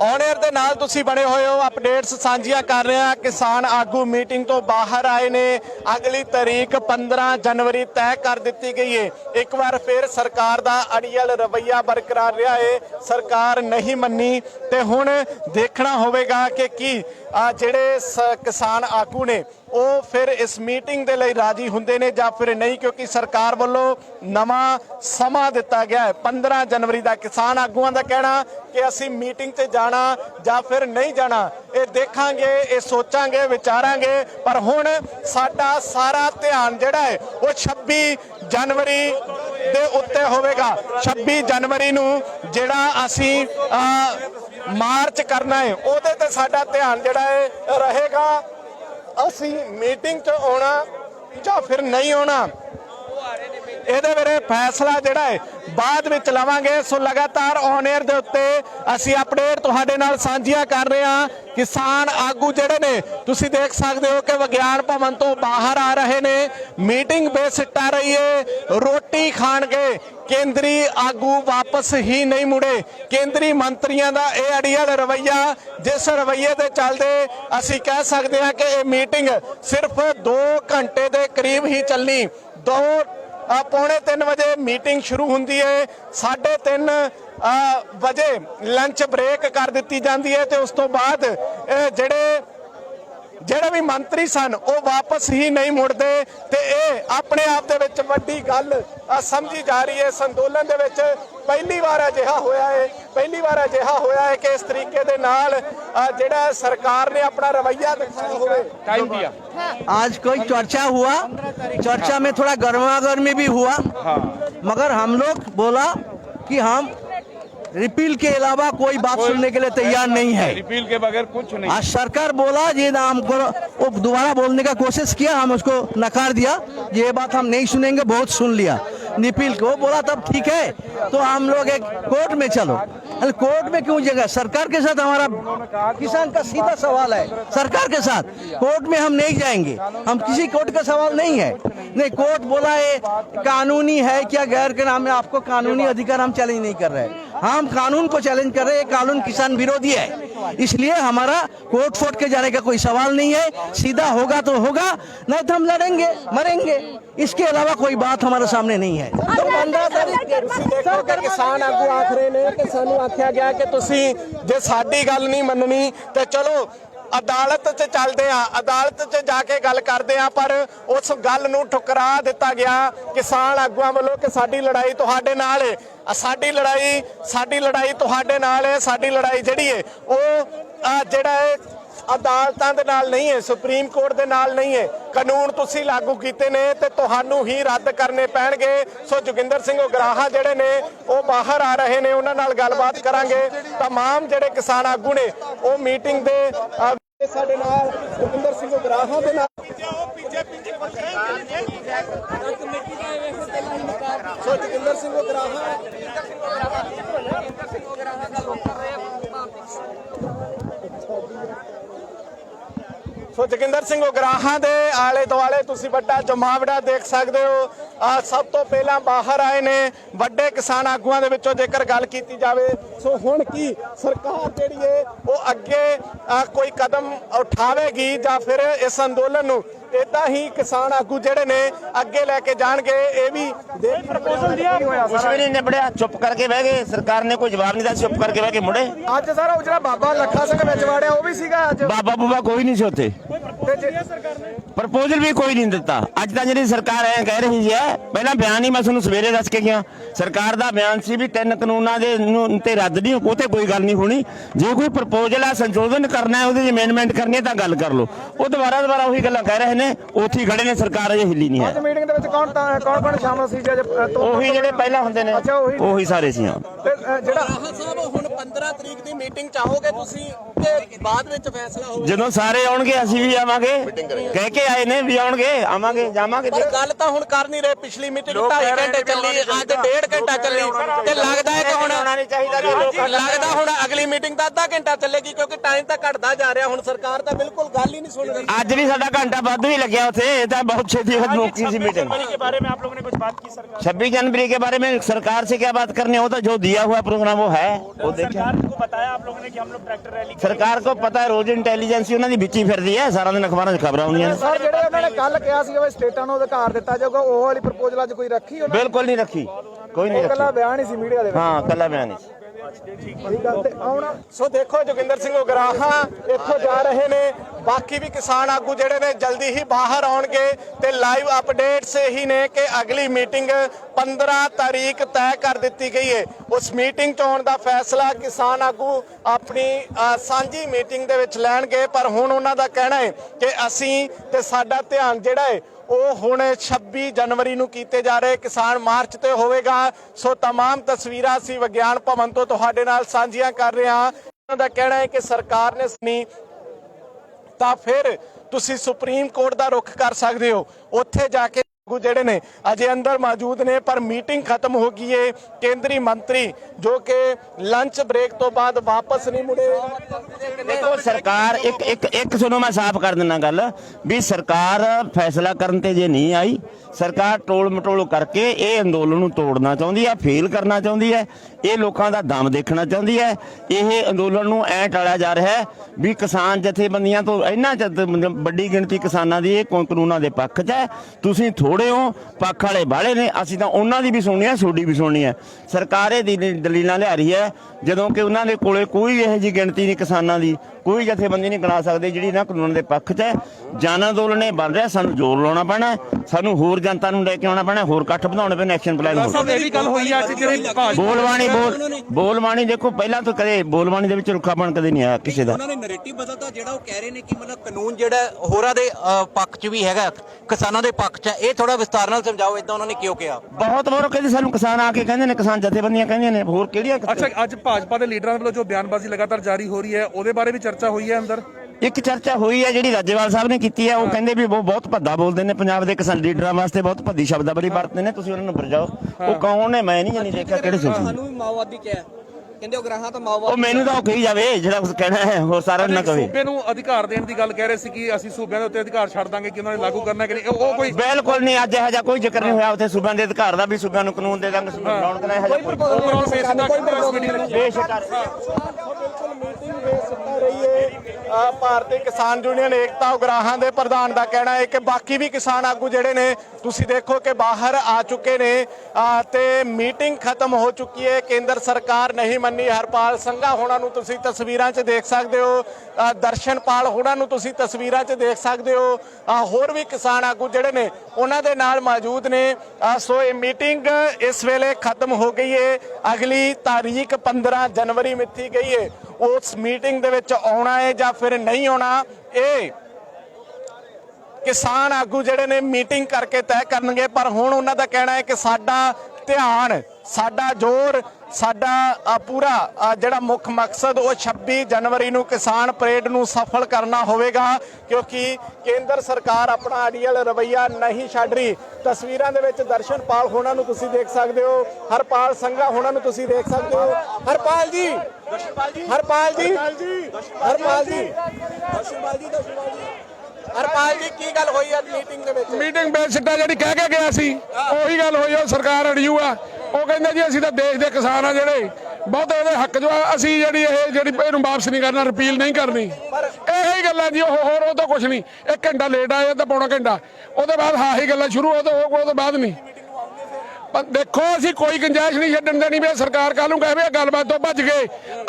Owner ਦੇ ਨਾਲ ਤੁਸੀਂ ਬਣੇ ਹੋਏ ਹੋ। ਅਪਡੇਟਸ ਸਾਂਝੀਆਂ ਕਰ ਰਹੇ ਹਾਂ। ਕਿਸਾਨ ਆਗੂ ਮੀਟਿੰਗ ਤੋਂ ਬਾਹਰ ਆਏ ਨੇ। ਅਗਲੀ ਤਾਰੀਖ 15 ਜਨਵਰੀ ਤੈਅ ਕਰ ਦਿੱਤੀ ਗਈ ਹੈ ਇੱਕ ਵਾਰ ਫਿਰ ਸਰਕਾਰ ਦਾ ਅੜੀਅਲ ਰਵੱਈਆ ਬਰਕਰਾਰ ਰਿਹਾ ਹੈ ਸਰਕਾਰ ਨਹੀਂ ਮੰਨੀ। ਤੇ ਹੁਣ ਦੇਖਣਾ ਹੋਵੇਗਾ ਕਿ ਕੀ ਜਿਹੜੇ ਸ- ਕਿਸਾਨ ਆਗੂ ਨੇ ਉਹ ਫਿਰ ਇਸ ਮੀਟਿੰਗ ਦੇ ਲਈ ਰਾਜੀ ਹੁੰਦੇ ਨੇ ਜਾਂ ਫਿਰ ਨਹੀਂ, ਕਿਉਂਕਿ ਸਰਕਾਰ ਵੱਲੋਂ ਨਵਾਂ ਸਮਾਂ ਦਿੱਤਾ ਗਿਆ ਹੈ। 15 ਜਨਵਰੀ ਦਾ ਕਿਸਾਨ ਆਗੂਆਂ ਦਾ ਕਹਿਣਾ ਕਿ ਅਸੀਂ ਮੀਟਿੰਗ ਤੇ ਜਾਣਾ ਜਾਂ ਫਿਰ ਨਹੀਂ ਜਾਣਾ, ਇਹ ਦੇਖਾਂਗੇ, ਇਹ ਸੋਚਾਂਗੇ, ਵਿਚਾਰਾਂਗੇ। ਪਰ ਹੁਣ ਸਾਡਾ ਸਾਰਾ ਧਿਆਨ ਜਿਹੜਾ ਹੈ, ਉਹ 26 ਜਨਵਰੀ ਦੇ ਉੱਤੇ ਹੋਵੇਗਾ। 26 ਜਨਵਰੀ ਨੂੰ ਜਿਹੜਾ ਅਸੀਂ ਮਾਰਚ ਕਰਨਾ ਹੈ, ਉਹਦੇ ਤੇ ਸਾਡਾ ਧਿਆਨ ਜਿਹੜਾ ਹੈ, ਰਹੇਗਾ। ਅਸੀਂ ਮੀਟਿੰਗ 'ਚ ਆਉਣਾ ਜਾਂ ਫਿਰ ਨਹੀਂ ਆਉਣਾ ਇਹਦੇ ਬਾਰੇ ਫੈਸਲਾ ਜਿਹੜਾ ਹੈ, ਬਾਅਦ ਵਿੱਚ ਲਵਾਂਗੇ। ਸੋ ਲਗਾਤਾਰ ਔਨ 에ਅਰ ਦੇ ਉੱਤੇ ਅਸੀਂ ਅਪਡੇਟ ਤੁਹਾਡੇ ਨਾਲ ਸਾਂਝੀਆਂ ਕਰ ਰਹੇ ਹਾਂ। ਕਿਸਾਨ ਆਗੂ ਜਿਹੜੇ ਨੇ, ਤੁਸੀਂ ਦੇਖ ਸਕਦੇ ਹੋ ਕਿ ਵਿਗਿਆਨ ਭਵਨ ਤੋਂ ਬਾਹਰ ਆ ਰਹੇ ਨੇ। ਮੀਟਿੰਗ ਬੇਸਿੱਟਾ ਰਹੀ ਹੈ ਰੋਟੀ ਖਾਣਗੇ। ਕੇਂਦਰੀ ਆਗੂ ਵਾਪਸ ਹੀ ਨਹੀਂ ਮੁੜੇ। ਕੇਂਦਰੀ ਮੰਤਰੀਆਂ ਦਾ ਇਹ ਅੜੀਅਲ ਰਵਈਆ, ਜਿਸ ਰਵਈਏ ਦੇ ਚੱਲਦੇ ਅਸੀਂ ਕਹਿ ਸਕਦੇ ਹਾਂ ਕਿ ਇਹ ਮੀਟਿੰਗ ਸਿਰਫ 2 ਘੰਟੇ ਦੇ ਕਰੀਬ ਹੀ ਚੱਲਣੀ। ਦੋ ਪੌਣੇ 3 ਵਜੇ ਮੀਟਿੰਗ ਸ਼ੁਰੂ ਹੁੰਦੀ ਹੈ। 3:30 ਵਜੇ ਲੰਚ ਬ੍ਰੇਕ ਕਰ ਦਿੱਤੀ ਜਾਂਦੀ ਹੈ ਤੇ ਉਸ ਤੋਂ ਬਾਅਦ ਜਿਹੜੇ ਜਿਹੜੇ ਵੀ ਮੰਤਰੀ ਸਨ ਉਹ ਵਾਪਸ ਹੀ ਨਹੀਂ ਮੁੜਦੇ ਤੇ ਇਹ ਆਪਣੇ ਆਪ ਦੇ ਵਿੱਚ ਵੱਡੀ ਗੱਲ ਅ, ਸਮਝੀ ਜਾ ਰਹੀ ਹੈ ਇਸ ਅੰਦੋਲਨ ਦੇ ਵਿੱਚ ਪਹਿਲੀ ਵਾਰ ਅਜਿਹਾ ਹੋਇਆ ਹੈ ਪਹਿਲੀ ਵਾਰ ਅਜਿਹਾ ਹੋਇਆ ਹੈ ਕਿ ਇਸ ਤਰੀਕੇ ਦੇ ਨਾਲ ਅ, ਜਿਹੜਾ ਸਰਕਾਰ ਨੇ ਆਪਣਾ ਰਵੱਈਆ ਦਿਖਾਇਆ ਹੋਵੇ टाइम दिया आज कोई चर्चा हुआ चर्चा में थोड़ा गर्मा गर्मी भी हुआ मगर हम लोग बोला कि हम रिपील के अलावा कोई बात सुनने के लिए तैयार नहीं है। रिपील के बगैर कुछ नहीं। आज सरकार बोला ये ना हमको वो दोबारा बोलने का कोशिश किया हम उसको नकार दिया। ये बात हम नहीं सुनेंगे बहुत सुन लिया। निपिल को बोला तब ठीक है तो हम लोग एक कोर्ट में चलो। अरे कोर्ट में क्यों जगह? सरकार के साथ हमारा किसान का सीधा सवाल है। सरकार के साथ। कोर्ट में हम नहीं जाएँगे। हम किसी कोर्ट का सवाल नहीं है। नहीं कोर्ट बोला है कानूनी है क्या? गैर के नाम में आपको कानूनी अधिकार हम चैलेंज नहीं कर रहे हम कानून को चैलेंज कर रहे हैं ये कानून किसान विरोधी है इसलिए हमारा कोर्ट फोर्ट के जाने का कोई सवाल नहीं है सीधा होगा तो होगा नहीं तो हम लड़ेंगे मरेंगे इसके अलावा कोई बात हमारे सामने नहीं है तो पंद्रह तारीख के ਤੁਸੀਂ ਦੇਖੋ ਕਿ ਕਿਸਾਨ ਆਗੂ ਆਖ ਰਹੇ ਨੇ ਕਿ ਸਾਨੂੰ ਆਖਿਆ ਗਿਆ ਕਿ ਤੁਸੀਂ ਜੇ ਸਾਡੀ ਗੱਲ ਨਹੀਂ ਮੰਨਣੀ ਤੇ ਚਲੋ ਅਦਾਲਤ 'ਚ ਚੱਲਦੇ ਆ ਅਦਾਲਤ 'ਚ ਜਾ ਕੇ ਗੱਲ ਕਰਦੇ ਆ ਪਰ ਉਸ ਗੱਲ ਨੂੰ ਠੁਕਰਾ ਦਿੱਤਾ ਗਿਆ ਕਿਸਾਨ ਆਗੂਆਂ ਵੱਲੋਂ ਕਿ ਸਾਡੀ ਲੜਾਈ ਤੁਹਾਡੇ ਨਾਲ ਹੈ ਅ ਸਾਡੀ ਲੜਾਈ ਸਾਡੀ ਲੜਾਈ ਤੁਹਾਡੇ ਨਾਲ ਹੈ ਸਾਡੀ ਲੜਾਈ ਜਿਹੜੀ ਹੈ ਉਹ ਅ, ਜਿਹੜਾ ਹੈ ਅਦਾਲਤਾਂ ਦੇ ਨਾਲ ਨਹੀਂ ਹੈ ਸੁਪਰੀਮ ਕੋਰਟ ਦੇ ਨਾਲ ਨਹੀਂ ਹੈ ਕਾਨੂੰਨ ਤੁਸੀਂ ਲਾਗੂ ਕੀਤੇ ਨੇ ਤੇ ਤੁਹਾਨੂੰ ਹੀ ਰੱਦ ਕਰਨੇ ਪੈਣਗੇ ਸੋ ਜੋਗਿੰਦਰ ਸਿੰਘ ਉਗਰਾਹਾ ਜਿਹੜੇ ਨੇ ਉਹ ਬਾਹਰ ਆ ਰਹੇ ਨੇ ਉਹਨਾਂ ਨਾਲ ਗੱਲਬਾਤ ਕਰਾਂਗੇ तमाम ਜਿਹੜੇ ਕਿਸਾਨ ਆਗੂ ਨੇ ਉਹ ਮੀਟਿੰਗ ਦੇ ਅ, ਸਾਡੇ ਨਾਲ ਜੋਗਿੰਦਰ ਸਿੰਘ ਉਗਰਾਹਾ ਦੇ ਨਾਲ। ਸੋ ਜੋਗਿੰਦਰ ਸਿੰਘ ਉਗਰਾਹਾ। ਸੋ ਜੋਗਿੰਦਰ ਸਿੰਘ ਉਗਰਾਹਾਂ ਦੇ ਆਲੇ ਦੁਆਲੇ ਤੁਸੀਂ ਵੱਡਾ ਜਮਾਵੜਾ ਦੇਖ ਸਕਦੇ ਹੋ। ਸਭ ਤੋਂ ਪਹਿਲਾਂ ਬਾਹਰ ਆਏ ਨੇ, ਵੱਡੇ ਕਿਸਾਨ ਆਗੂਆਂ ਦੇ ਵਿੱਚੋਂ ਜੇਕਰ ਗੱਲ ਕੀਤੀ ਜਾਵੇ, ਸੋ ਹੁਣ ਕੀ ਸਰਕਾਰ ਜਿਹੜੀ ਹੈ ਉਹ ਅੱਗੇ ਕੋਈ ਕਦਮ ਉਠਾਵੇਗੀ ਜਾਂ ਫਿਰ ਇਸ ਅੰਦੋਲਨ ਨੂੰ ਇਦਾਂ ਹੀ ਕਿਸਾਨ ਆਗੂ ਜਿਹੜੇ ਨੇ ਅੱਗੇ ਲੈ ਕੇ ਜਾਣਗੇ ਇਹ ਵੀ ਦੇਖ ਪ੍ਰਪੋਜ਼ਲ ਦਿਆ? ਕੁਛ ਵੀ ਨਹੀਂ ਨਿਬੜਿਆ ਚੁੱਪ ਕਰਕੇ ਬਹਿ ਗਏ ਸਰਕਾਰ ਨੇ ਕੋਈ ਜਵਾਬ ਨਹੀਂ ਦਿੱਤਾ ਚੁੱਪ ਕਰਕੇ ਬਹਿ ਕੇ ਮੁੜੇ ਅੱਜ ਸਾਰਾ ਉਹ ਜਿਹੜਾ ਬਾਬਾ ਲੱਖਾ ਸਿੰਘ ਵਿੱਚ ਵਾੜਿਆ ਉਹ ਵੀ ਸੀਗਾ ਅੱਜ? ਬਾਬਾ ਬੂਬਾ ਕੋਈ ਨਹੀਂ ਸੀ ਉੱਥੇ। ਪ੍ਰਪੋਜ਼ਲ ਵੀ ਕੋਈ ਨਹੀਂ ਦਿੱਤਾ। ਅੱਜ ਤਾਂ ਜਿਹੜੀ ਸਰਕਾਰ ਐ ਕਹਿ ਰਹੀ ਹੈ ਪਹਿਲਾਂ ਬਿਆਨ ਹੀ ਮੈਂ ਤੁਹਾਨੂੰ ਸਵੇਰੇ ਦੱਸ ਕੇ ਗਿਆ। ਸਰਕਾਰ ਦਾ ਬਿਆਨ ਸੀ ਵੀ ਤਿੰਨ ਕਾਨੂੰਨਾਂ ਦੇ ਨੂੰ ਤੇ ਰੱਦ ਨਹੀਂ ਉਹ ਤੇ ਕੋਈ ਗੱਲ ਨਹੀਂ ਹੋਣੀ। ਜੇ ਕੋਈ ਪ੍ਰਪੋਜ਼ਲ ਆ ਸੰਸ਼ੋਧਨ ਕਰਨਾ ਹੈ ਉਹਦੀ ਅਮੈਂਡਮੈਂਟ ਕਰਨੀ ਹੈ ਤਾਂ ਗੱਲ ਕਰ ਲਓ। ਉਹ ਦੁਬਾਰਾ ਦੁਬਾਰਾ ਉਹੀ ਗੱਲਾਂ ਕਹਿ ਰਹੇ ਨੇ ਉੱਥੇ ਹੀ ਖੜੇ ਨੇ ਸਰਕਾਰ ਅਜੇ ਹਿੱਲੀ ਨਹੀਂ ਹੈ। ਮੀਟਿੰਗ ਦੇ ਵਿੱਚ ਕੌਣ ਕੌਣ ਕੌਣ ਸ਼ਾਮਲ ਸੀ ਜੇ? ਉਹੀ ਜਿਹੜੇ ਪਹਿਲਾਂ ਹੁੰਦੇ ਨੇ ਅੱਛਾ, ਉਹੀ। ਸਾਰੇ ਸੀ ਹਾਂ। ਜਿਹੜਾ ਸਾਹਿਬ 15 ਤਰੀਕ ਦੀ ਮੀਟਿੰਗ ਚਾਹੋਗੇ ਤੁਸੀਂ ਤੇ ਬਾਅਦ ਵਿੱਚ ਫੈਸਲਾ ਹੋਵੇ ਜਦੋਂ ਸਾਰੇ ਆਉਣਗੇ ਅਸੀਂ ਵੀ ਆਵਾਂਗੇ ਕਹਿ ਕੇ ਆਏ ਨੇ ਵੀ ਆਉਣਗੇ ਆਵਾਂਗੇ ਜਾਵਾਂਗੇ ਪਰ ਗੱਲ ਤਾਂ ਹੁਣ ਕਰ ਨਹੀਂ ਰਹੇ ਪਿਛਲੀ ਮੀਟਿੰਗ 2.5 ਘੰਟੇ ਚੱਲੀ ਅੱਜ 1.5 ਘੰਟਾ ਚੱਲੀ ਤੇ ਲੱਗਦਾ ਹੈ ਕਿ ਹੁਣ ਆਉਣਾ ਨਹੀਂ ਚਾਹੀਦਾ ਕਿ ਲੋਕਾਂ ਲੱਗਦਾ ਹੁਣ ਅਗਲੀ ਮੀਟਿੰਗ ਦਾ ਅੱਧਾ ਘੰਟਾ ਚੱਲੇਗੀ ਕਿਉਂਕਿ ਟਾਈਮ ਤਾਂ ਘਟਦਾ ਜਾ ਰਿਹਾ ਹੁਣ ਸਰਕਾਰ ਤਾਂ ਬਿਲਕੁਲ ਗੱਲ ਹੀ ਨਹੀਂ ਸੁਣ ਰਹੀ ਅੱਜ ਵੀ ਸਾਡਾ ਘੰਟਾ ਵੱਧ ਵੀ ਲੱਗਿਆ ਉੱਥੇ ਇਹ ਤਾਂ ਬਹੁਤ ਛੇਤੀ ਖਤਮ की सी मीटिंग के बारे में आप लोगों ने कुछ बात की सरकार छब्बीस जनवरी के बारे में सरकार से क्या बात करनी है वो तो जो दिया हुआ प्रोग्राम वो है वो देखें सरकार को बताया बताया आप लोगों ने कि हम लोग ट्रैक्टर रैली ਸਰਕਾਰ ਕੋ ਪਤਾ ਹੈ ਰੋਜ਼ ਇੰਟੈਲੀਜੈਂਸੀ ਉਹਨਾਂ ਦੀ ਵਿੱਚ ਹੀ ਫਿਰਦੀ ਹੈ ਸਾਰਾ ਦਿਨ ਅਖਬਾਰਾਂ 'ਚ ਖਬਰਾਂ ਆਉਂਦੀਆਂ ਨੇ ਸਰ ਜਿਹੜੇ ਉਹਨਾਂ ਨੇ ਕੱਲ ਕਿਹਾ ਸੀ ਵੀ ਸਟੇਟਾਂ ਨੂੰ ਅਧਿਕਾਰ ਦਿੱਤਾ ਜਾਊਗਾ ਉਹ ਵਾਲੀ ਪ੍ਰਪੋਜ਼ਲ ਅੱਜ ਕੋਈ ਰੱਖੀ ਉਹਨਾਂ ਬਿਲਕੁਲ ਨਹੀਂ ਰੱਖੀ ਕੋਈ ਨਹੀਂ ਨੇ ਕੱਲਾ ਰੱਖੀ ਬਿਆਨ ਹੀ ਸੀ ਮੀਡੀਆ ਦੇ ਵਿੱਚ ਹਾਂ ਕੱਲਾ ਬਿਆਨ ਹੀ ਠੀਕ ਗੱਲ ਤੇ ਆਉਣ ਸੋ ਦੇਖੋ ਜੋਗਿੰਦਰ ਸਿੰਘ ਉਗਰਾਹਾਂ ਇੱਥੋਂ ਜਾ ਰਹੇ ਨੇ। ਬਾਕੀ ਵੀ ਕਿਸਾਨ ਆਗੂ ਜਿਹੜੇ ਨੇ, ਜਲਦੀ ਹੀ ਬਾਹਰ ਆਉਣਗੇ ਤੇ ਲਾਈਵ ਅਪਡੇਟਸ ਹੀ ਨੇ ਕਿ ਅਗਲੀ ਮੀਟਿੰਗ 15 ਤਾਰੀਖ ਤੈਅ ਕਰ ਦਿੱਤੀ ਗਈ ਹੈ ਉਸ ਮੀਟਿੰਗ 'ਚ ਆਉਣ ਦਾ ਫੈਸਲਾ ਕਿਸਾਨ ਆਗੂ ਆਪਣੀ ਸਾਂਝੀ ਮੀਟਿੰਗ ਦੇ ਵਿੱਚ ਲੈਣਗੇ, ਪਰ ਹੁਣ ਉਹਨਾਂ ਦਾ ਕਹਿਣਾ ਹੈ ਕਿ ਅਸੀਂ ਤੇ ਸਾਡਾ ਧਿਆਨ ਜਿਹੜਾ ਹੈ ਉਹ ਹੁਣ 26 ਜਨਵਰੀ ਨੂੰ ਕੀਤੇ ਜਾ ਰਹੇ ਕਿਸਾਨ ਮਾਰਚ ਤੇ ਹੋਵੇਗਾ ਸੋ तमाम ਤਸਵੀਰਾਂ ਅਸੀਂ ਵਿਗਿਆਨ ਭਵਨ ਤੋਂ ਤੁਹਾਡੇ ਨਾਲ ਸਾਂਝੀਆਂ ਕਰ ਰਹੇ ਹਾਂ ਉਹਨਾਂ ਦਾ ਕਹਿਣਾ ਹੈ ਕਿ ਸਰਕਾਰ ਨੇ ਸੁਣੀ ਤਾਂ ਫਿਰ ਤੁਸੀਂ ਸੁਪਰੀਮ ਕੋਰਟ ਦਾ ਰੁਖ ਕਰ ਸਕਦੇ ਹੋ ਉੱਥੇ ਜਾ ਕੇ ਆਗੂ ਜਿਹੜੇ ਨੇ ਅਜੇ ਅੰਦਰ ਮੌਜੂਦ ਨੇ, ਪਰ ਮੀਟਿੰਗ ਖਤਮ ਹੋ ਗਈ ਏ। ਕੇਂਦਰੀ ਮੰਤਰੀ ਜੋ ਕਿ ਲੰਚ ਬ੍ਰੇਕ ਤੋਂ ਬਾਅਦ ਵਾਪਸ ਨਹੀਂ ਮੁੜੇ। ਦੇਖੋ, ਸਰਕਾਰ, ਇੱਕ ਇੱਕ ਇੱਕ ਸੁਣੋ ਮੈਂ ਸਾਫ਼ ਕਰ ਦਿੰਦਾ ਗੱਲ, ਵੀ ਸਰਕਾਰ ਫੈਸਲਾ ਕਰਨ ਤੇ ਜੇ ਨਹੀਂ ਆਈ, ਸਰਕਾਰ ਟੋਲ ਮਟੋਲ ਕਰਕੇ ਇਹ ਅੰਦੋਲਨ ਨੂੰ ਤੋੜਨਾ ਚਾਹੁੰਦੀ ਹੈ ਫੇਲ ਕਰਨਾ ਚਾਹੁੰਦੀ ਹੈ ਇਹ ਲੋਕਾਂ ਦਾ ਦਮ ਦੇਖਣਾ ਚਾਹੁੰਦੀ ਹੈ ਇਹ ਅੰਦੋਲਨ ਨੂੰ ਐ ਟਾਲਿਆ ਜਾ ਰਿਹਾ ਹੈ ਵੀ ਕਿਸਾਨ ਜਥੇਬੰਦੀਆਂ ਤੋਂ ਇੰਨਾ ਜ਼ਿਆਦਾ ਵੱਡੀ ਗਿਣਤੀ ਕਿਸਾਨਾਂ ਦੀ ਇਹ ਕਾਨੂੰਨਾਂ ਦੇ ਪੱਖ 'ਚ ਹੈ, ਤੁਸੀਂ ਥੋੜੇ ਹੋ, ਪੱਖ ਵਾਲੇ ਬਾਹਲੇ ਨੇ, ਅਸੀਂ ਤਾਂ ਉਹਨਾਂ ਦੀ ਵੀ ਸੁਣਨੀ ਹੈ, ਤੁਹਾਡੀ ਵੀ ਸੁਣਨੀ ਹੈ। ਸਰਕਾਰ ਇਹ ਦੀ- ਦਲੀਲਾਂ ਲਿਆ ਰਹੀ ਹੈ, ਜਦੋਂ ਕਿ ਉਹਨਾਂ ਦੇ ਕੋਲੇ ਕੋਈ ਇਹੋ ਜਿਹੀ ਗਿਣਤੀ ਨਹੀਂ ਕਿਸਾਨਾਂ ਦੀ। ਕੋਈ ਜਥੇਬੰਦੀ ਨਹੀਂ ਗਣਾ ਸਕਦੇ ਜਿਹੜੀ ਨਾ ਕਾਨੂੰਨ ਦੇ ਪੱਖ 'ਚ ਹੈ। ਜਨ ਅੰਦੋਲਨ ਇਹ ਬਣ ਰਿਹਾ ਸਾਨੂੰ ਜ਼ੋਰ ਲਾਉਣਾ ਪੈਣਾ ਸਾਨੂੰ ਹੋਰ ਜਨਤਾ ਨੂੰ ਲੈ ਕੇ ਆਉਣਾ ਪੈਣਾ ਹੋਰ ਇਕੱਠ ਵਧਾਉਣੇ ਪੈਣੇ ਐਕਸ਼ਨ ਪਲਾਨ ਹੋਰ। ਇਹ ਵੀ ਗੱਲ ਹੋਈ ਹੈ ਅੱਜ ਜਿਹੜੇ ਭਾਜਪਾ ਬੋਲਵਾਣੀ ਬੋਲ ਬੋਲਵਾਣੀ ਦੇਖੋ ਪਹਿਲਾਂ ਤੋਂ ਕਦੇ ਬੋਲਵਾਣੀ ਦੇ ਵਿੱਚ ਰੁੱਖਾਪਣ ਕਦੇ ਨਹੀਂ ਆਇਆ ਕਿਸੇ ਦਾ। ਉਹਨਾਂ ਨੇ ਨੈਰੇਟਿਵ ਬਦਲਤਾ ਜਿਹੜਾ ਉਹ ਕਹਿ ਰਹੇ ਨੇ ਕਿ ਮਤਲਬ ਕਾਨੂੰਨ ਜਿਹੜਾ ਹੋਰਾਂ ਦੇ ਪੱਖ 'ਚ ਵੀ ਹੈਗਾ ਕਿਸਾਨਾਂ ਦੇ ਪੱਖ 'ਚ ਹੈ। ਇਹ ਥੋੜਾ ਵਿਸਤਾਰ ਨਾਲ ਸਮਝਾਓ ਇਦਾਂ ਉਹਨਾਂ ਨੇ ਕਿਉਂ ਕਿਹਾ? ਬਹੁਤ ਵਾਰ ਕਹਿੰਦੇ ਸਾਨੂੰ ਕਿਸਾਨ ਆ ਕੇ ਕਹਿੰਦੇ ਨੇ ਕਿਸਾਨ ਜਥੇਬੰਦੀਆਂ ਕਹਿੰਦੀਆਂ ਨੇ ਹੋਰ ਕਿਹੜੀਆਂ ਅੱਛਾ ਅੱਜ ਭਾਜਪਾ ਦੇ ਲੀਡਰਾਂ ਵੱਲੋਂ ਜੋ ਬਿਆਨਬਾਜ਼ੀ ਲਗਾਤਾਰ ਜਾਰੀ ਹੋ ਰਹੀ ਹੈ ਉਹਦੇ ਬਾਰੇ ਵੀ ਚਰਚਾ ਹੋਈ ਹੈ ਅੰਦਰ? ਇੱਕ ਚਰਚਾ ਹੋਈ ਹੈ ਜਿਹੜੀ ਰਾਜੇਵਾਲ ਸਾਹਿਬ ਨੇ ਕੀਤੀ ਹੈ ਉਹ ਕਹਿੰਦੇ ਵੀ ਉਹ ਬਹੁਤ ਭੱਦਾ ਬੋਲਦੇ ਨੇ ਪੰਜਾਬ ਦੇ ਕਿਸਾਨ ਲੀਡਰਾਂ ਵਾਸਤੇ ਬਹੁਤ ਭੱਦੀ ਸ਼ਬਦਾਵਲੀ ਵਰਤਦੇ ਨੇ ਤੁਸੀਂ ਉਹਨਾਂ ਨੂੰ ਵਰਜਾਓ ਉਹ ਕੌਣ ਨੇ? ਮੈਂ ਨਹੀਂ ਜਾਣੀ ਦੇਖਿਆ ਕਿਹੜੇ ਸੋਚੀ? ਸਾਨੂੰ ਵੀ ਮਾਓਵਾਦੀ ਕਿਹਾ। ਕਹਿੰਦੇ ਉਹ ਗ੍ਰਾਹਾਂ ਤਾਂ ਉਹ ਮਾਓਵਾਦੀ ਮੈਨੂੰ ਤਾਂ ਉਹ ਕਹੀ ਜਾਵੇ ਜਿਹੜਾ ਕੁਝ ਕਹਿਣਾ ਹੈ ਹੋਰ ਸਾਰਾ ਨਾ ਕਵੇ। ਸੂਬੇ ਨੂੰ ਅਧਿਕਾਰ ਦੇਣ ਦੀ ਗੱਲ ਕਹਿ ਰਹੇ ਸੀ ਕਿ ਅਸੀਂ ਸੂਬਿਆਂ ਦੇ ਉੱਤੇ ਅਧਿਕਾਰ ਛੱਡ ਦਾਂਗੇ ਕਿ ਉਹਨਾਂ ਨੇ ਲਾਗੂ ਕਰਨਾ ਕਿ ਨਹੀਂ। ਉਹ ਉਹ ਕੋਈ ਬਿਲਕੁਲ ਨਹੀਂ ਅੱਜ ਇਹੋ ਜਿਹਾ ਕੋਈ ਜ਼ਿਕਰ ਨਹੀਂ ਹੋਇਆ ਉੱਥੇ ਸੂਬਿਆਂ ਦੇ ਅਧਿਕਾਰ ਦਾ ਵੀ ਸੂਬਿਆਂ ਨੂੰ ਕਾਨੂੰਨ ਦੇ ਦਾਂਗੇ ਸੂਬਾ ਬਣਾਉਣ ਦਾ ਇਹੋ ਜਿਹਾ ਕੋਈ ਬੇਸ ਬੇਸ਼ੱਕ। ਬਿਲਕੁਲ ਮੀਟਿੰਗ ਬੇਸਿੱਟਾ ਰਹੀ ਹੈ। ਭਾਰਤੀ ਕਿਸਾਨ ਯੂਨੀਅਨ ਏਕਤਾ ਉਗਰਾਹਾਂ ਦੇ ਪ੍ਰਧਾਨ ਦਾ ਕਹਿਣਾ ਹੈ ਕਿ ਬਾਕੀ ਵੀ ਕਿਸਾਨ ਆਗੂ ਜਿਹੜੇ ਨੇ ਤੁਸੀਂ ਦੇਖੋ ਕਿ ਬਾਹਰ ਆ ਚੁੱਕੇ ਨੇ ਅ, ਤੇ ਮੀਟਿੰਗ ਖਤਮ ਹੋ ਚੁੱਕੀ ਹੈ। ਕੇਂਦਰ ਸਰਕਾਰ ਨਹੀਂ ਮੰਨੀ ਹਰਪਾਲ ਸੰਘਾ ਹੋਣਾ ਨੂੰ ਤੁਸੀਂ ਤਸਵੀਰਾਂ 'ਚ ਦੇਖ ਸਕਦੇ ਹੋ ਦਰਸ਼ਨਪਾਲ ਹੋਣਾ ਨੂੰ ਤੁਸੀਂ ਤਸਵੀਰਾਂ 'ਚ ਦੇਖ ਸਕਦੇ ਹੋ ਹੋਰ ਵੀ ਕਿਸਾਨ ਆਗੂ ਜਿਹੜੇ ਨੇ ਉਹਨਾਂ ਦੇ ਨਾਲ ਮੌਜੂਦ ਨੇ। ਸੋ ਇਹ ਮੀਟਿੰਗ ਇਸ ਵੇਲੇ ਖਤਮ ਹੋ ਗਈ ਹੈ। ਅਗਲੀ ਤਾਰੀਖ 15 ਜਨਵਰੀ ਮਿੱਥੀ ਗਈ ਹੈ। ਉਸ ਮੀਟਿੰਗ ਦੇ ਵਿੱਚ ਆਉਣਾ ਹੈ ਜਾਂ ਫਿਰ ਨਹੀਂ ਆਉਣਾ, ਇਹ ਕਿਸਾਨ ਆਗੂ ਜਿਹੜੇ ਨੇ ਮੀਟਿੰਗ ਕਰਕੇ ਤੈਅ ਕਰਨਗੇ, ਪਰ ਹੁਣ ਉਹਨਾਂ ਦਾ ਕਹਿਣਾ ਹੈ ਕਿ ਸਾਡਾ ਧਿਆਨ, ਸਾਡਾ ਜ਼ੋਰ, ਸਾਡਾ ਪੂਰਾ ਜਿਹੜਾ ਮੁੱਖ ਮਕਸਦ ਉਹ 26 ਜਨਵਰੀ ਨੂੰ ਕਿਸਾਨ ਪਰੇਡ ਨੂੰ ਸਫਲ ਕਰਨਾ ਹੋਵੇਗਾ, ਕਿਉਂਕਿ ਕੇਂਦਰ ਸਰਕਾਰ ਆਪਣਾ ਅੜੀਅਲ ਰਵਈਆ ਨਹੀਂ ਛੱਡ ਰਹੀ। ਤਸਵੀਰਾਂ ਦੇ ਵਿੱਚ ਦਰਸ਼ਨਪਾਲ ਹੋਣਾ ਨੂੰ ਤੁਸੀਂ ਦੇਖ ਸਕਦੇ ਹੋ, ਹਰਪਾਲ ਸੰਘਾ ਹੋਣਾ ਨੂੰ ਤੁਸੀਂ ਦੇਖ ਸਕਦੇ ਹੋ। ਹਰਪਾਲ ਜੀ! ਹਰਪਾਲ ਜੀ। ਹਰਪਾਲ ਜੀ। ਹਰਪਾਲ ਜੀ। ਹਰਪਾਲ ਜੀ। ਕੀ ਗੱਲ ਹੋਈ ਅੱਜ ਮੀਟਿੰਗ ਦੇ ਵਿੱਚ? ਮੀਟਿੰਗ ਬੇਸ ਸਿੱਟਾ ਜਿਹੜੀ ਕਹਿ ਕੇ ਗਿਆ ਸੀ ਉਹੀ ਗੱਲ ਹੋਈ ਉਹ ਸਰਕਾਰ ਅੜਿਊ ਆ। ਉਹ ਕਹਿੰਦੇ ਜੀ ਅਸੀਂ ਤਾਂ ਦੇਸ਼ ਦੇ ਕਿਸਾਨ ਆ ਜਿਹੜੇ। ਬਹੁਤ ਇਹਦੇ ਹੱਕ ਜੋ ਆ ਅਸੀਂ ਜਿਹੜੀ ਇਹ ਜਿਹੜੀ ਇਹਨੂੰ ਵਾਪਸ ਨਹੀਂ ਕਰਨਾ ਰਿਪੀਲ ਨਹੀਂ ਕਰਨੀ। ਇਹੋ ਹੀ ਗੱਲਾਂ ਜੀ ਉਹ ਹੋਰ ਉਹ ਤਾਂ ਕੁਝ ਨਹੀਂ। ਇੱਕ ਘੰਟਾ ਲੇਟ ਆਏ ਤਾਂ ਪੌਣਾ ਘੰਟਾ। ਉਹਦੇ ਬਾਅਦ ਹਾਂ ਹੀ ਗੱਲਾਂ ਸ਼ੁਰੂ ਹੋ ਤਾਂ ਉਹ ਉਹਦੇ ਬਾਅਦ ਨਹੀਂ। ਦੇਖੋ ਅਸੀਂ ਕੋਈ ਗੁੰਜਾਇਸ਼ ਨਹੀਂ ਛੱਡਣ ਦੇਣੀ ਵੀ ਸਰਕਾਰ ਕੱਲ ਨੂੰ ਕਹੇ ਗੱਲਬਾਤ ਤੋਂ ਭੱਜ ਗਏ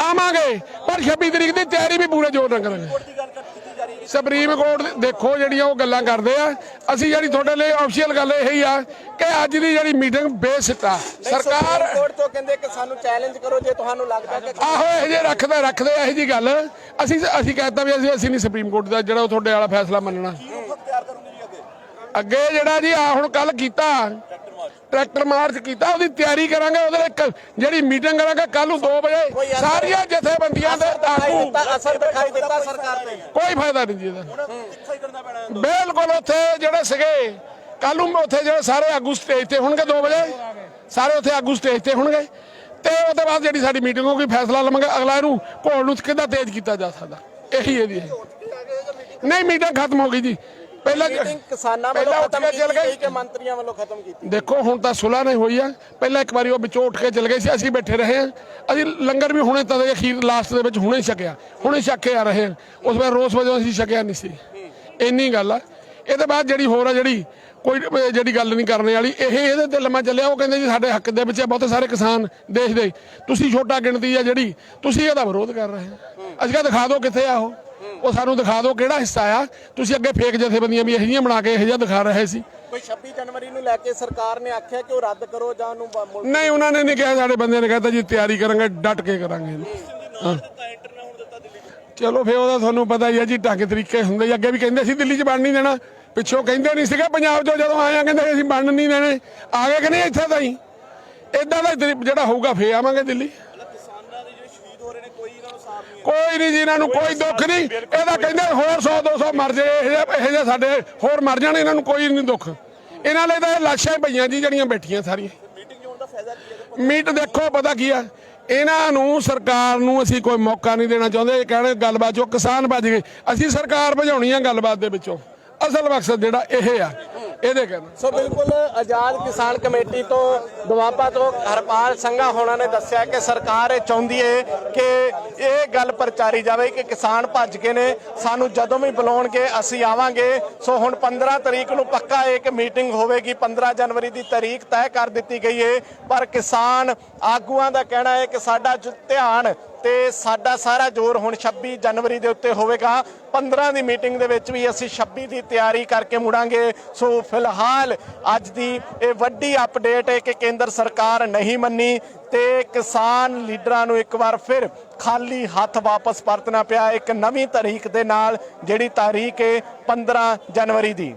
ਆਵਾਂਗੇ। ਪਰ 26 ਤਰੀਕ ਦੀ ਤਿਆਰੀ ਵੀ ਪੂਰੇ ਜ਼ੋਰ ਨਾਲ ਕਰਾਂਗੇ। ਸੁਪਰੀਮ ਕੋਰਟ ਦੇਖੋ ਜਿਹੜੀਆਂ ਉਹ ਗੱਲਾਂ ਕਰਦੇ ਆ। ਅਸੀਂ ਜਿਹੜੀ ਤੁਹਾਡੇ ਲਈ ਆਫੀਸ਼ੀਅਲ ਗੱਲ ਇਹ ਹੀ ਆ ਕਿ ਅੱਜ ਦੀ ਜਿਹੜੀ ਮੀਟਿੰਗ ਬੇਸਿੱਟਾ ਸਰਕਾਰ ਕੋਰਟ ਤੋਂ ਕਹਿੰਦੇ ਕਿ ਸਾਨੂੰ ਚੈਲੰਜ ਕਰੋ ਜੇ ਤੁਹਾਨੂੰ ਲੱਗਦਾ ਕਿ ਆਹੋ ਇਹ ਜੇ ਰੱਖਦੇ ਰੱਖਦੇ ਇਹੋ ਜੀ ਗੱਲ। ਅਸੀਂ ਅਸੀਂ ਕਹਿੰਦਾ ਵੀ ਅਸੀਂ ਅਸੀਂ ਨਹੀਂ ਸੁਪਰੀਮ ਕੋਰਟ ਦਾ ਜਿਹੜਾ ਉਹ ਤੁਹਾਡੇ ਵਾਲਾ ਫੈਸਲਾ ਮੰਨਣਾ। ਅੱਗੇ? ਜਿਹੜਾ ਜੀ ਆ ਹੁਣ ਕੱਲ ਕੀਤਾ। ਟਰੈਕਟਰ ਮਾਰਚ ਕੀਤਾ ਉਹਦੀ ਤਿਆਰੀ ਕਰਾਂਗੇ ਉਹਦੇ ਜਿਹੜੀ ਮੀਟਿੰਗ ਕਰਾਂਗੇ ਕੱਲ ਨੂੰ 2 ਵਜੇ ਸਾਰੀਆਂ ਜਥੇਬੰਦੀਆਂ ਦੇ ਆਗੂ। ਅਸਰ ਦਿਖਾਈ ਦਿੱਤਾ ਸਰਕਾਰ ਤੇ। ਕੋਈ ਫਾਇਦਾ ਨਹੀਂ ਜੀ ਇਹਦਾ। ਬਿਲਕੁਲ ਉੱਥੇ ਜਿਹੜੇ ਸੀਗੇ ਕੱਲ ਨੂੰ ਉੱਥੇ ਜਿਹੜੇ ਸਾਰੇ ਆਗੂ ਸਟੇਜ ਤੇ ਹੋਣਗੇ 2 ਵਜੇ ਸਾਰੇ ਉੱਥੇ ਆਗੂ ਸਟੇਜ ਤੇ ਹੋਣਗੇ ਤੇ ਉਹਦੇ ਬਾਅਦ ਜਿਹੜੀ ਸਾਡੀ ਮੀਟਿੰਗ ਹੋਊਗੀ ਫੈਸਲਾ ਲਵਾਂਗੇ ਅਗਲਾ ਇਹਨੂੰ ਘੋਲ ਨੂੰ ਕਿੱਦਾਂ ਤੇਜ਼ ਕੀਤਾ ਜਾ ਸਕਦਾ। ਇਹੀ ਇਹਦੀ। ਨਹੀਂ ਮੀਟਿੰਗ ਖਤਮ ਹੋ ਗਈ ਜੀ। ਪਹਿਲਾਂ ਮੀਟਿੰਗ ਕਿਸਾਨਾਂ ਵੱਲੋਂ ਪਹਿਲਾਂ ਉੱਠ ਖਤਮ ਕੇ ਚੱਲ ਕੀਤੀ ਗਈ ਕਿ ਮੰਤਰੀਆਂ ਵੱਲੋਂ ਖਤਮ ਕੀਤੀ ਦੇਖੋ ਹੁਣ ਤਾਂ ਸੁਲਾ ਨਹੀਂ ਹੋਈ ਆ। ਪਹਿਲਾਂ ਇੱਕ ਵਾਰੀ ਉਹ ਵਿੱਚੋਂ ਉੱਠ ਕੇ ਚਲੇ ਗਏ ਸੀ ਅਸੀਂ ਬੈਠੇ ਰਹੇ ਹਾਂ। ਅਸੀਂ ਲੰਗਰ ਵੀ ਹੁਣੇ ਤਦੇ ਅਖੀਰ ਲਾਸਟ ਦੇ ਵਿੱਚ ਹੁਣੇ ਹੀ ਛਕਿਆ। ਹੁਣੇ ਛਕ ਕੇ ਆ ਰਹੇ ਹਾਂ। ਉਸ ਵੇਲੇ ਰੋਸ ਵਜੋਂ ਅਸੀਂ ਛਕਿਆ ਨਹੀਂ ਸੀ। ਇੰਨੀ ਗੱਲ ਆ। ਇਹਦੇ ਬਾਅਦ ਜਿਹੜੀ ਹੋਰ ਆ ਜਿਹੜੀ ਕੋਈ ਅਹ ਜਿਹੜੀ ਗੱਲ ਨਹੀਂ ਕਰਨੇ ਵਾਲੀ ਇਹ ਇਹਦੇ ਤੇ ਲੰਮਾ ਚੱਲਿਆ। ਉਹ ਕਹਿੰਦੇ ਜੀ ਸਾਡੇ ਹੱਕ ਦੇ ਵਿੱਚ ਆ ਬਹੁਤੇ ਸਾਰੇ ਕਿਸਾਨ ਦੇਸ਼ ਦੇ। ਤੁਸੀਂ ਛੋਟਾ ਗਿਣਤੀ ਆ ਜਿਹੜੀ ਤੁਸੀਂ ਇਹਦਾ ਵਿਰੋਧ ਕਰ ਰਹੇ ਹੋ। ਅਸੀਂ ਕਿਹਾ ਦਿਖਾ ਦਿਓ ਕਿੱਥੇ ਆ ਉਹ। ਉਹ ਸਾਨੂੰ ਦਿਖਾ ਦਿਓ ਕਿਹੜਾ ਹਿੱਸਾ ਆ। ਤੁਸੀਂ ਅੱਗੇ ਫੇਕ ਜਥੇਬੰਦੀਆਂ ਵੀ ਇਹੋ ਜਿਹੀਆਂ ਬਣਾ ਕੇ ਇਹੋ ਜਿਹਾ ਦਿਖਾ ਰਹੇ ਸੀ। ਕੋਈ 26 ਜਨਵਰੀ ਨੂੰ ਲੈ ਕੇ ਸਰਕਾਰ ਨੇ ਆਖਿਆ ਕਿ ਉਹ ਰੱਦ ਕਰੋ ਜਾਂ ਉਹਨੂੰ ਨਹੀਂ ਉਹਨਾਂ ਨੇ ਨਹੀਂ ਕਿਹਾ ਸਾਡੇ ਬੰਦੇ ਨੇ ਕਹਿਤਾ ਜੀ ਤਿਆਰੀ ਕਰਾਂਗੇ ਡਟ ਕੇ ਕਰਾਂਗੇ। ਹਾਂ। ਚਲੋ ਫੇ ਉਹਦਾ ਤੁਹਾਨੂੰ ਪਤਾ ਹੀ ਹੈ ਜੀ ਢੰਗ ਤਰੀਕੇ ਹੁੰਦੇ ਅੱਗੇ ਵੀ ਕਹਿੰਦੇ ਸੀ ਦਿੱਲੀ 'ਚ ਬਣ ਨਹੀਂ ਦੇਣਾ। ਪਿੱਛੋਂ ਕਹਿੰਦੇ ਨਹੀਂ ਸੀਗਾ ਪੰਜਾਬ 'ਚੋਂ ਜਦੋਂ ਆਏ ਆ ਕਹਿੰਦੇ ਅਸੀਂ ਬਣ ਨਹੀਂ ਦੇਣੇ। ਆ ਗਏ ਕਿ ਨਹੀਂ ਇੱਥੇ ਤਾਂ ਹੀ ਇਦਾਂ ਦਾ ਜਿਹੜਾ ਹੋਊਗਾ ਫੇ ਆਵਾਂਗੇ ਦਿੱਲੀ। ਕੋਈ ਨਹੀਂ ਜੀ, ਇਹਨਾਂ ਨੂੰ ਕੋਈ ਦੁੱਖ ਨਹੀਂ ਇਹਦਾ ਕਹਿੰਦੇ ਹੋਰ 100 200 ਮਰ ਜੇ, ਇਹ ਜਿਹੇ- ਸਾਡੇ ਹੋਰ ਮਰ ਜਾਣ, ਇਹਨਾਂ ਨੂੰ ਕੋਈ ਨਹੀਂ ਦੁੱਖ। ਇਹਨਾਂ ਲਈ ਤਾਂ ਇਹ ਲਾਸ਼ਾਂ ਹੀ ਪਈਆਂ ਜੀ, ਜਿਹੜੀਆਂ ਬੈਠੀਆਂ ਸਾਰੀਆਂ। ਮੀਟ ਦੇਖੋ, ਪਤਾ ਕੀ ਆ? ਇਹਨਾਂ ਨੂੰ ਸਰਕਾਰ ਨੂੰ ਅਸੀਂ ਕੋਈ ਮੌਕਾ ਨਹੀਂ ਦੇਣਾ ਚਾਹੁੰਦੇ। ਇਹ ਕਹਿਣੇ ਗੱਲਬਾਤ ਚੋਂ ਕਿਸਾਨ ਭੱਜ ਗਏ। ਅਸੀਂ ਸਰਕਾਰ ਭਜਾਉਣੀ ਆ ਗੱਲਬਾਤ ਦੇ ਵਿੱਚੋਂ। ਅਸਲ ਮਕਸਦ ਜਿਹੜਾ ਇਹ ਆ ਇਹਦੇ ਕਹਿਣਾ ਸੋ ਬਿਲਕੁਲ ਆਜ਼ਾਦ ਕਿਸਾਨ ਕਮੇਟੀ ਤੋਂ ਦੁਆਬਾ ਤੋਂ ਹਰਪਾਲ ਸੰਘਾ ਹੋਣਾ ਨੇ ਦੱਸਿਆ ਕਿ ਸਰਕਾਰ ਇਹ ਚਾਹੁੰਦੀ ਏ ਕਿ ਇਹ ਗੱਲ ਪ੍ਰਚਾਰੀ ਜਾਵੇ ਕਿ ਕਿਸਾਨ ਭੱਜ ਗਏ ਨੇ, ਸਾਨੂੰ ਜਦੋਂ ਵੀ ਬੁਲਾਉਣਗੇ, ਅਸੀਂ ਆਵਾਂਗੇ। ਸੋ ਹੁਣ 15 ਤਰੀਕ ਨੂੰ ਪੱਕਾ ਇੱਕ ਮੀਟਿੰਗ ਹੋਵੇਗੀ 15 ਜਨਵਰੀ ਦੀ ਤਾਰੀਖ ਤੈਅ ਕਰ ਦਿੱਤੀ ਗਈ ਏ। ਪਰ ਕਿਸਾਨ ਆਗੂਆਂ ਦਾ ਕਹਿਣਾ ਹੈ ਕਿ ਸਾਡਾ ਜੋ ਧਿਆਨ ਤੇ ਸਾਡਾ ਸਾਰਾ ਜ਼ੋਰ ਹੁਣ 26 ਜਨਵਰੀ ਦੇ ਉੱਤੇ ਹੋਵੇਗਾ। 15 ਦੀ ਮੀਟਿੰਗ ਦੇ ਵਿੱਚ ਵੀ ਅਸੀਂ 26 ਦੀ ਤਿਆਰੀ ਕਰਕੇ ਮੁੜਾਂਗੇ। ਸੋ ਫਿਲਹਾਲ ਅੱਜ ਦੀ ਇਹ ਵੱਡੀ ਅਪਡੇਟ ਹੈ ਕਿ ਕੇਂਦਰ ਸਰਕਾਰ ਨਹੀਂ ਮੰਨੀ ਤੇ ਕਿਸਾਨ ਲੀਡਰਾਂ ਨੂੰ ਇੱਕ ਵਾਰ ਫਿਰ ਖਾਲੀ ਹੱਥ ਵਾਪਸ ਪਰਤਣਾ ਪਿਆ ਇੱਕ ਨਵੀਂ ਤਾਰੀਖ ਦੇ ਨਾਲ, ਜਿਹੜੀ ਤਾਰੀਖ ਹੈ 15 ਜਨਵਰੀ ਦੀ।